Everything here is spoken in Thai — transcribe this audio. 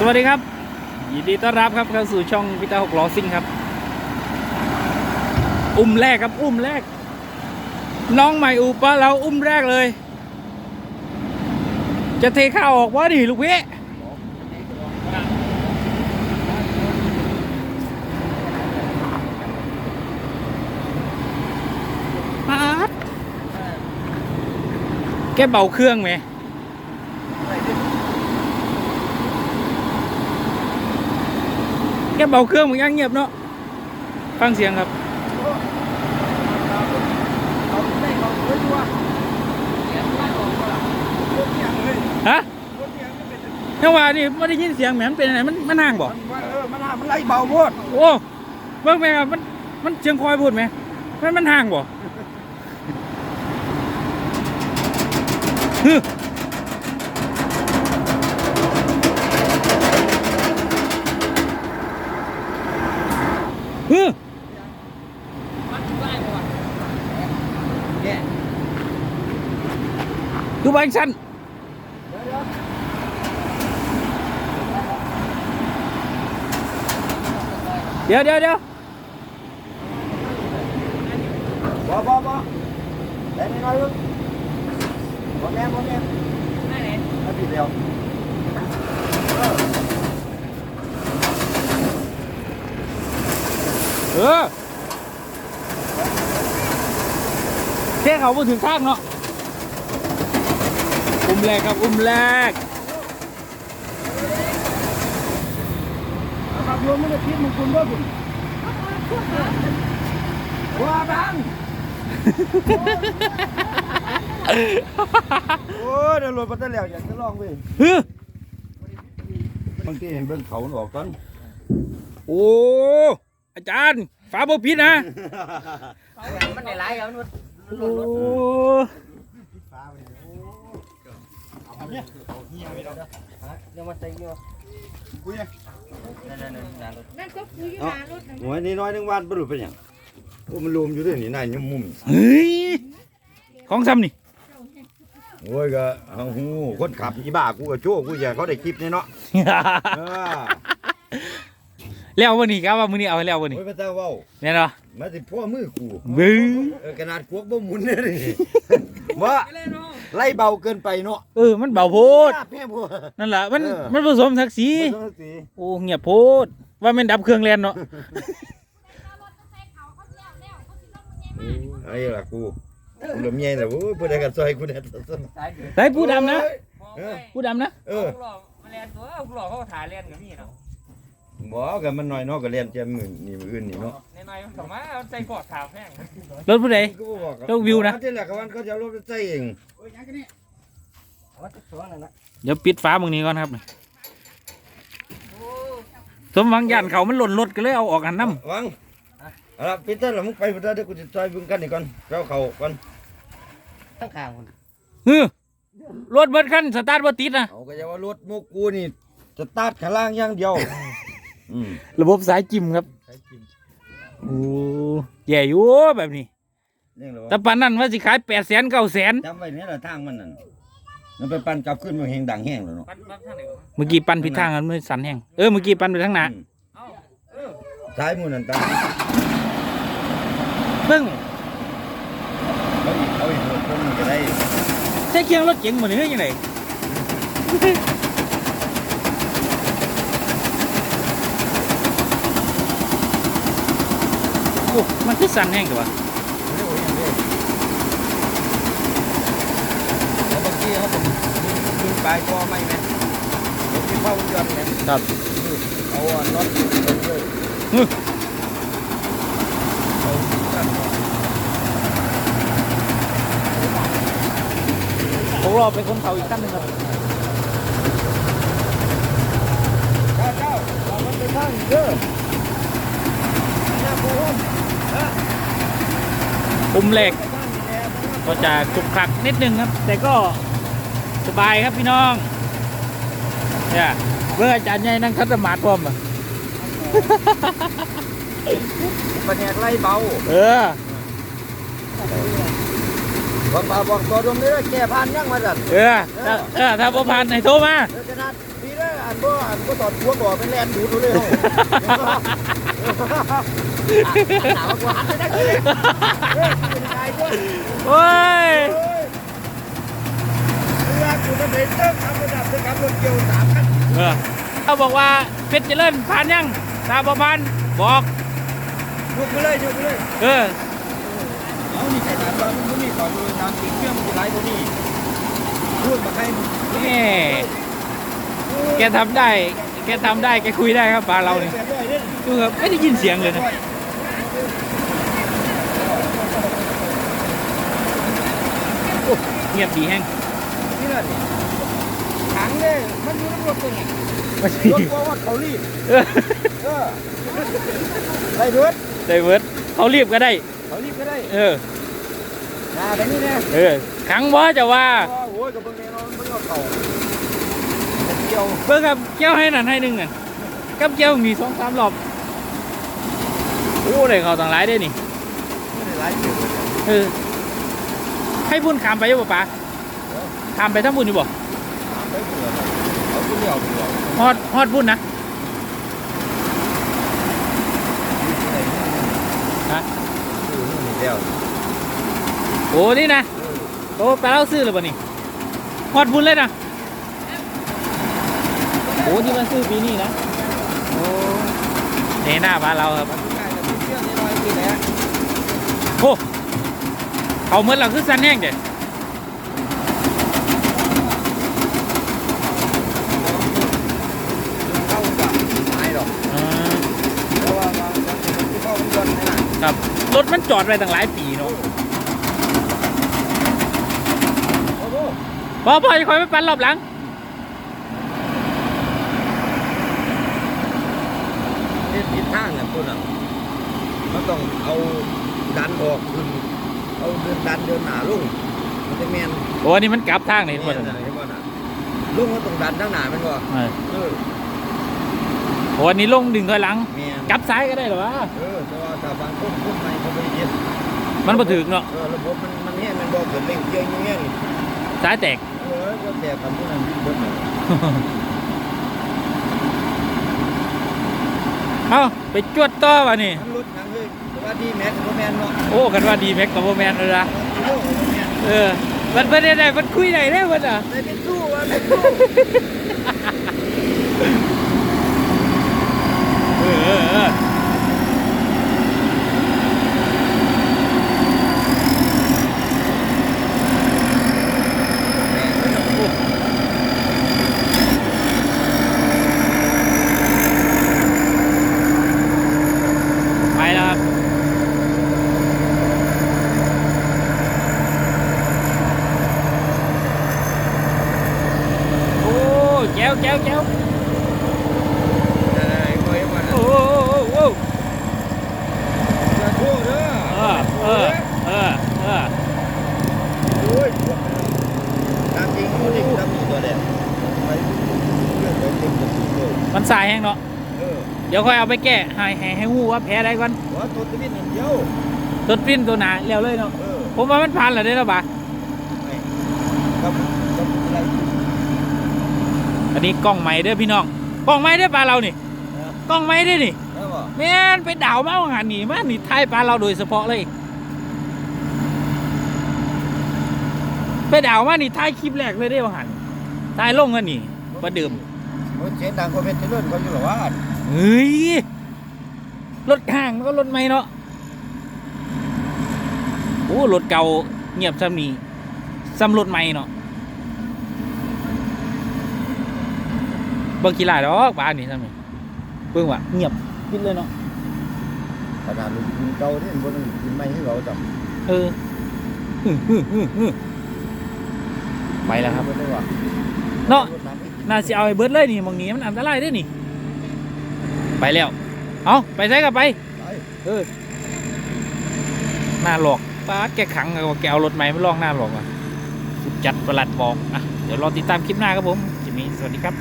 สวัสดีครับ ยินดีต้อนรับครับเข้าสู่ช่องพิตาหกล้อซิ่งครับ อุ้มแรกครับ อุ้มแรก น้องใหม่อุปะเราอุ้มแรกเลย จะเทข้าวออกวะดิลูกพี่ปาดแกเบาเครื่องไหม แกเบาเครื่องมันยังเงียบเนาะฟังเสียงครับฮะจังหวะนี่ไม่ได้ยินเสียงแหมมันเป็นอะไรมันมันห่างบ่มันเออมันหามันไล่เบาโพดโอ้เบิ่งไปครับมันมันเชียงคอยพูดไหมมันมันห่างบ่ฮึฮึ คือบ้านฉันเดี๋ยวเดี๋ยวเดี๋ยวบ่บ่บ่แต่ไม่น้อยลูกบ่แม่บ่แม่มาผิดแล้วเออแค่เขาพูดถึงข้างเนาะอุ้มแรกครับ อุ้มแรกขับรถไม่ได้คิดมึงคุณบ่คุณว่าบังโอ้ยเดี๋ยวรถมาแต่แล้วอยากจะลองเว้ยฮึบางทีเห็นเบิ่งเขาออกก่อนโอ้อาจารย์ฝาบ่ผิดนะมันได้หลายแล้วนุชโอ้ ยังมาใส่อยู่กูยังนั่นนั่นนั่นนั่นก็คืออยู่หน้ารถนะหัวนี่น้อยนึงวานบ่รู้เป็นหยังโอ้มันรวมอยู่ด้วยนี่นายยมมุมเฮ้ยของซ้ำนี่โอ้ยก็เอาหูคนขับอีบ้ากูก็โจ้กูอยากเขาได้คลิปนี่เนาะเออแล้ววันนี้ครับว่ามื้อนี้เอาให้แล้ววันนี้โอ้ยพระเจ้าเว้าแน่เนาะมาสิพ่อมือกูบึ้งขนาดกวกบ่หมุนเลยว่า ไล่เบาเกินไปเนาะเออมันเบาโพดแม่พวกนั่นแหละมันเออ มันผสมทักสีบ่ต้องสีโอ้เงียบโพดว่าแม่นดับเครื่องแลนเนาะไอ้ล่ะกูกูละเมียน่ะโอ้ยบ่ได้กันซอยกูได้สายเดือดใส่ผู้ดำนะเออผู้ดำนะเออหลอกมาแลนตัวหลอกเขาถ่ายแลนกับนี่เนาะ บ่ก็มันน้อยเนาะก็เรียนแจมมือนี่มืออื่นนี่เนาะในในมันสามารถเอาใส่กอดขาวแห้งรถผู้ใดกูบอกเจ้าวิวนะที่แรกเขาวันเขาจะเอารถไปใส่เองวัดสวงนั่นนะเดี๋ยวปิดฟ้ามึงนี้ก่อนครับสมหวังยันเขามันหล่นรถก็เลยเอาออกหันน้วังเอาล่ะพีเตอร์ล่ะมึงไปพุ่นเด้อเดี๋ยวกูจะซอยเบิ่งกันนี่ก่อนเอาเข้าก่อนข้างข้างคนำเฮ้อรถเบิดคันสตาร์ทบ่ติดนะเอาก็อย่าว่ารถมุกกูนี่สตาร์ทข้างล่างอย่างเดียว อืมระบบสายจิ้มครับโอ้แย่อยู่แบบนี้เรื่องอะไรแต่วะปานนั้นว่าสิขายแปดแสนเก้าแสนจำไว้เนี่ยละทางมันนั่นมันไปปั่นกลับขึ้นมาแหงดังแห้งแล้วเนาะปั้นปั้นทางไหนวะเมื่อกี้ปันผิดทางกันไม่สันแห้งเออเมื่อกี้ปันไปทางหน้าอืมเอ้าเออซ้ายมือนั่นตามเพิ่งเอาอีกเอาอีกคนนึงก็ได้ใช้เคียงรถเก๋งเหมือนเฮ้ยยังไง โอ้มันคือสันแห้งตัวะแล้วบางทีเขาต้องดึงปลายคอไม่ไหมเดี๋ยวที่เข้าวนยนต์เนี่ยครับเอาอะน็อตไปเลยอื้อเอาสั้นเนาะผมรอไปคนเขาอีกขั้นหนึ่งครับข้าเจ้าเรามันเป็นทางเด้อหน้าปูม ปุ่มเหล็กไปทางนี้แหละก็จะคลุกคลักนิดนึงครับ แต่ก็สบายครับพี่น้องเนี่ยเมื่ออาจารย์ใหญ่นั่งคัดสมาธิพร้อมอะปะแนกไล่เบาเออบอกมาบอกตัวดมนี่แก้ผ่านยังมาสั่นเออถ้าเออถ้าพอผ่านให้โทรมาเออขนาดพี่นะอันก็อันก็ตอดพวกบ่เป็นแลนดูดูเลย เฮาถามว่ากูหันได้เลยเฮ้ยเป็นไงด้วยโอ้ยเรือกูมันเดินเติมทำระดับด้วยครับรถเกี่ยวสามคันเออเขาบอกว่าเพชรเจริญผ่านยังตาประพันบอกยกไปเลยยกไปเลยเออเอานี่ใส่ตามเรามันมีก่อนเลยตามติดเครื่องมันจะไล่ตัวนี้พูดมาใครมึงแม่แกทำได้ แกทำได้ แกคุยได้ครับปลาเราเนี่ยแบบย่อยเล่นดูครับไม่ได้ยินเสียงเลยนะโอ้เงียบดีแห้งนี่แหละนี่ถังเนี่ยมันอยู่ในรถตัวนี้รถตัวว่าเขารีบเออเออได้เบิดได้เวิร์ดเขารีบก็ได้ เขารีบก็ได้ เออนาแบบนี้นะเออขังบ่จะว่าโอ้ยกับเบิ่งแน่นอนมันก็เก่าเกี่ยวเบิ่งครับเกี้ยวให้นั่นให้หนึ่งน่ะกับเกี้ยวมีสองสามรอบโอ้ได้เขาต่างหลายได้นี่ไม่ได้หลายเกี่ยวเลยเออ ให้บุญขามไปอยู่ป่ะป๋าขามไปทั้งบุญอยู่บ่ถามได้เกี่ยวเลยเอาตัวเดียวเดียวฮอดฮอดบุญนะฮะเออนี่เดียวโอ้นี่นะโอ้ปลาเราซื้อเลยป่ะนี่ฮอดบุญเลยนะโอ้ที่มันซื้อปีนี้นะโอ้เนหน้าบ้านเราครับมันง่ายแต่มีเชื่อนิดหน่อยคือแหละโอ้ เขาเหมือนเราคือสันแห้งเด็ดเข้ากับไม้ดอกเพราะว่าบางบางทีมันที่เข้ามันก่อนนะครับ รถมันจอดไว้ตั้งหลายปีเนาะโอ้โหพอพอจะคอยไปปั่นรอบหลังนี่ทิศทางเนี่ยคุณอะมันต้องเอาดันออกขึ้น เอาเดินดันเดินหน้าลุงมันจะแมนโอ้นี่มันกลับทางนี่เห็นบ่แม่นั่นนน่ะเห็นบ่น่ะลุงก็ต้องดันทั้งหน้าแมันบ่เออเออโอ้อันนี้ลงดึงถอยหลัง แม่นกลับซ้ายก็ได้เหรอวะ เออแต่ว่าถ้าบางคนคนใหม่เขาไม่ได้เฮ็ดมันบ่ถึงเนาะเออระบบมันมันเนี่ยมันบ่เกิดเร่งเกียร์อย่างเงี้ยนี่ซ้ายแตก เออก็แต่กับพวกนั้นเบิดน่ะเอ้าไปจวดต่อวะนี่มันรถทางเลยแต่ ว่าดีแม็กบ่แม่นเนาะโอ้กันว่าดีแม็กกับโบแมนเลยนะโอ้บ่แม่นเออมันไม่ได้ได้มันคุยได้ได้มันอะได้เป็นสู้ว่าเป็นสู้เออเออเออไปแล้วครับ โอ้ แก้วแก้วแก้วได้ๆก็เฮ็ดว่าน่ะโอ้โอ้โอ้โอ้อย่าโทษเด้อเออเออเออเออโอ้ยตามจริงเขานี่ตามนี่ตัวแดงไปเรื่องของเต็มกับตัวมันสายแห้งเนาะเออเดี๋ยวค่อยเอาไปแก้ให้ให้ให้หูว่าแพ้ได้ก่อนว่าตัวตะวินอันเดียวตัวปิ้นตัวหนาเร็วเลยเนาะเออผมว่ามันผ่านแล้วได้แล้วบ่า ไม่กับกับอะไร อันนี้กล้องใหม่เด้อพี่น้องกล้องใหม่เด้อปลาเรานี่กล้องใหม่เด้อนี่แล้วบ่แม่นไปดาวมาว่าหันนี่มานี่ไทยปลาเราโดยเฉพาะเลย ไปดาวมานี่ถ่ายคลิปแรกเลยได้ว่าหันถ่ายลงกันนี่ประเดิมรถเสียงดังกว่าเพชรเจริญเขาอยู่หรอวะเฮ้ยรถห่างมันก็รถใหม่เนาะโอ้รถเก่าเงียบซ้ำนี่ซ้ำรถใหม่เนาะ เบิ่งกี่หลายดอกบ้านนี่ซ้ำนี่เบิ่งว่ะเงียบปิดเลยเนาะขนาดรถเก่าที่มันบนกินไม่ให้เราจับเออฮึ่มฮึ่มฮึ่มฮึ่มไปแล้วครับได้ว่ะเนาะน่าสิเอาไอ้เบิร์ดเลยนี่หมองนี้มันอันตรายเด้วยนี่ ไปแล้ว เอาไปใช้กับไปไปเออหน้าหลอกป้าดแกขังเอาแกเอารถใหม่มาลองหน้าหลอกอะสุดจัดประหลัดบอกอะเดี๋ยวรอติดตามคลิปหน้าครับผมจิมมี่สวัสดีครับ